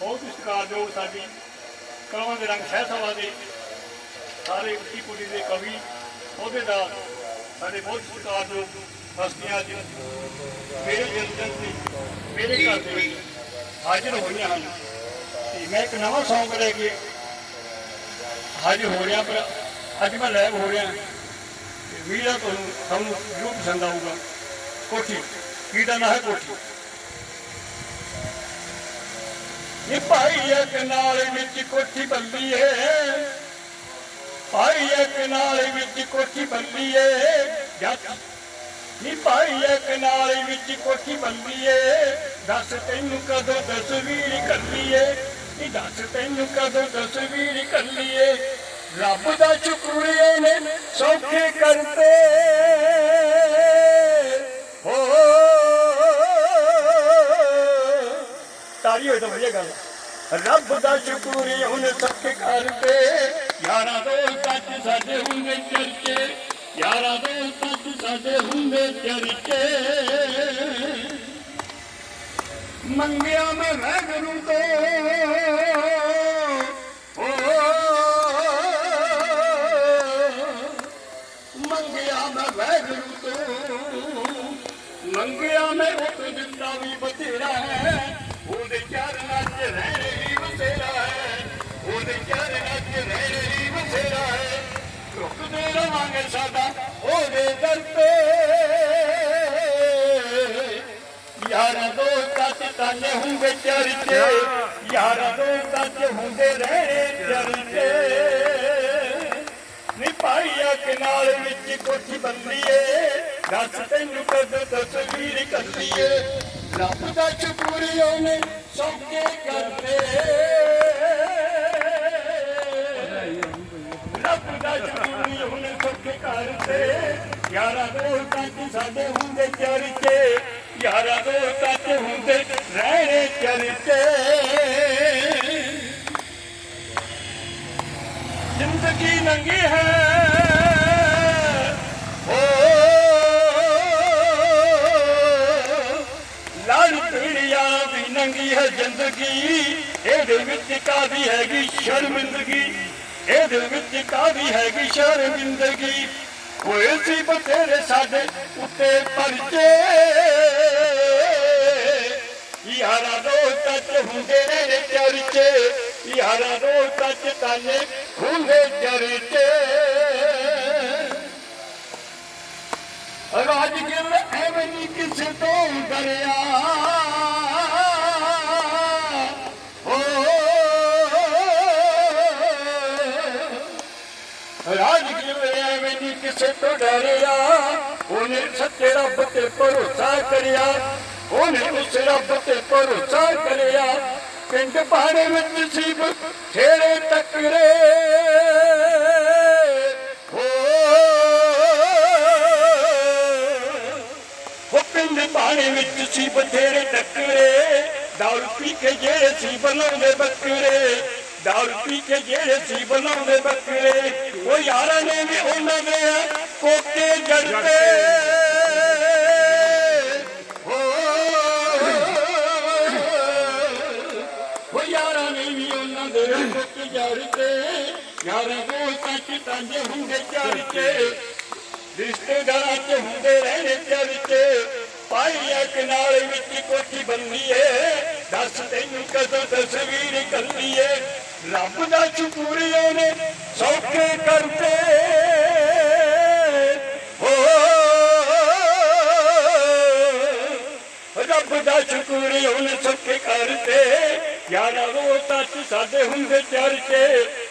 ਬਹੁਤ ਹੀ ਸਤਿਕਾਰਯੋਗ ਸਾਡੀ ਕਲਮਾਂ ਦੇ ਰੰਗ ਸਹਿ ਸਭਾ ਦੇ ਸਾਰੇ ਉੱਚੀ ਕੁੜੀ ਦੇ ਕਵੀ ਅਹੁਦੇਦਾਰ ਸਾਡੇ ਬਹੁਤ ਸਤਿਕਾਰਯੋਗ ਹਸਤੀਆਂ ਅੱਜ ਮੇਰੇ ਜਨਮ ਤੇ ਮੇਰੇ ਘਰ ਦੇ ਵਿੱਚ ਹਾਜ਼ਰ ਹੋਈਆਂ ਹਨ। ਤੇ ਮੈਂ ਇੱਕ ਨਵਾਂ ਸੌਂਗ ਲੈ ਕੇ ਹਾਜ਼ਰ ਹੋ ਰਿਹਾ, ਪਰ ਅੱਜ ਮੈਂ ਲਾਈਵ ਹੋ ਰਿਹਾ। ਤੇ ਮੀਡੀਆ ਤੁਹਾਨੂੰ ਤੁਹਾਨੂੰ ਜ਼ਰੂਰ ਪਸੰਦ ਆਊਗਾ। ਕੋਠੀ ਕੀ ਦਾ ਨਾਂ ਹੈ ਕੋਠੀ। ਇਹ ਭਾਈ ਇੱਕ ਨਾਲ ਵਿੱਚ ਕੋਠੀ ਬੰਦੀ ਏ ਭਾਈ ਇੱਕ ਨਾਲ ਵਿੱਚ ਕੋਠੀ ਬੰਦੀ ਏ ਜੱਟ, ਨੀ ਭਾਈ ਇੱਕ ਨਾਲ ਵਿੱਚ ਕੋਠੀ ਬੰਦੀ ਏ ਦੱਸ ਤੈਨੂੰ ਕਦੋਂ ਤਸਵੀਰ ਕੱਲੀ ਏ ਨੀ ਦੱਸ ਤੈਨੂੰ ਕਦੋਂ ਤਸਵੀਰ ਕੱਲੀ ਏ ਰੱਬ ਦਾ ਸ਼ੁਕਰ ਨੇ ਸੌਖੇ ਕਰਤੇ। ਤਾਰੀ ਹੋਈ ਤਾਂ ਵਧੀਆ ਗੱਲ ਰੱਬ ਦਾ ਸ਼ੁਕਰ ਏ ਉਹਨੇ ਸੌਖੇ ਕਰਤੇ ਯਾਰਾਂ ਦੋਸਤਾਂ ਚ ਸਾਡੇ ਹੁੰਦੇ ਚਰਚੇ, ਯਾਰਾਂ ਦੋਸਤਾਂ ਚ ਸਾਡੇ ਹੁੰਦੇ ਚਰਚੇ। ਮੰਗਿਆ ਮੈਂ ਵੈਗਰੂ ਤੋਂ। ਓ, ਮੰਗਿਆ ਮੈਂ ਵੈਗਰੂ ਤੋਂ। ਮੰਗਿਆ ਮੈਂ ਉਹ ਦਿੱਤਾ ਵੀ ਬਥੇਰਾ ਹੈ। ਤਾਨੇ ਹੁੰਦੇ ਚਰਚੇ ਯਾਰਾਂ ਦੋਸਤਾਂ 'ਚ ਹੁੰਦੇ ਰਹਿਣੇ ਚਰਚੇ ਨੀ ਪਾਈਆ ਕਨਾਲ ਵਿੱਚ ਕੋਠੀ ਬੰਦੀਏ ਦੱਸ ਤੈਨੂੰ ਕਦੋਂ ਤਸਵੀਰ ਕੱਲੀਏ ਰੱਬ ਦਾ ਸ਼ੁਕਰ ਉਹਨੇ ਸੌਕੇ ਕਰਦੇ ਉਹਨੇ ਸੌਕੇ ਕਰਦੇ। ਯਾਰਾਂ ਦੋਸਤਾਂ ਚ ਸਾਡੇ ਹੁੰਦੇ ਚਰਚੇ। ਯਾਰਾਂ ਦੋਸਤਾਂ ਚ ਹੁੰਦੇ ਰਹਿਣੇ ਚਰਚੇ। ਜ਼ਿੰਦਗੀ ਨੰਗੀ ਹੈ। ਓ ਲਾਲ ਪੀੜੀਆਂ ਦੀ ਨੰਗੀ ਹੈ ਜ਼ਿੰਦਗੀ। ਇਹਦੇ ਵਿੱਚ ਕਾਦੀ ਹੈਗੀ ਸ਼ਰਮਿੰਦਗੀ। ਇਹਦੇ ਵਿੱਚ ਕਾਦੀ ਹੈਗੀ ਸ਼ਰਮਿੰਦਗੀ। ਹੋਏ ਸੀ ਬਥੇਰੇ ਸਾਡੇ ਉੱਤੇ ਪਰਚੇ ਯਾਰਾਂ ਦੋਸਤਾਂ ਚ ਹੁੰਦੇ ਨੇ ਚਰਚੇ। ਯਾਰਾਂ ਰੋਜ਼ ਚ ਤਾਨੇ ਹੁੰਦੇ ਚਰਚੇ। ਰਾਜਗਿਰ ਐਵੇਂ ਨਹੀਂ ਕਿਸੇ ਤੋਂ ਡਰਿਆ। ਰਾਜਗਿਰ ਐਵੇਂ ਨਹੀਂ ਕਿਸੇ ਤੋਂ ਡਰਿਆ? ਉਹਨੇ ਸੱਚੇ ਰੱਬ ਤੇ ਭਰੋਸਾ ਕਰਿਆ। ਉਹਨੇ ਉਸ ਰੱਬ ਤੇ ਭਰੋਸਾ ਕਰਿਆ। ਪਿੰਡ ਬਾਣੇ ਵਿੱਚ ਸੀ ਛੇੜੇ ਟੱਕਰੇ ਹੋ ਪਿੰਡ ਬਾਣੇ ਵਿੱਚ ਸੀ ਬਥੇਰੇ ਟੱਕਰੇ ਦਾਰੂ ਪੀ ਕੇ ਜਿਹੜੇ ਸੀ ਬਣਾਉਂਦੇ ਬੱਕਰੇ। ਦਾਰੂ ਪੀ ਕੇ ਜਿਹੜੇ ਸੀ ਬਣਾਉਂਦੇ ਬੱਕਰੇ, ਉਹ ਯਾਰਾਂ ਨੇ ਵੀ ਉਹਨਾਂ ਦੇ ਕੋਕੇ ਜੜਦੇ ਹੋ ਯਾਰਾਂ ਨੇ ਵੀ ਉਹਨਾਂ ਦੇ ਕੋਕੇ ਜੜਦੇ ਯਾਰਾਂ ਦੋਸਤਾਂ ਚ ਤਾਂਜੇ ਹੁੰਦੇ ਚਰਚੇ ਰਿਸ਼ਤੇਦਾਰਾਂ ਚ ਹੁੰਦੇ ਰਹਿਣੇ ਚਰਚੇ ਪਾਈਆ ਕਨਾਲ ਵਿੱਚ ਕੋਠੀ ਬੰਦੀ ਏ ਦੱਸ ਤੈਨੂੰ ਕਦੋਂ ਤਸਵੀਰ ਕੱਲੀ ਏ ਰੱਬ ਦਾ ਸ਼ੁਕਰ ਉਹਨੇ ਸੌਖੇ ਕਰਤੇ ਰੱਬ ਦਾ ਸ਼ੁਕਰ ਉਹਨੇ ਸੌਖੇ ਕਰਤੇ ਯਾਰਾਂ, ਉਹ ਚ ਸਾਡੇ ਹੁੰਦੇ ਚਰਚੇ ਯਾਰਾਂ ਚਰਚੇ।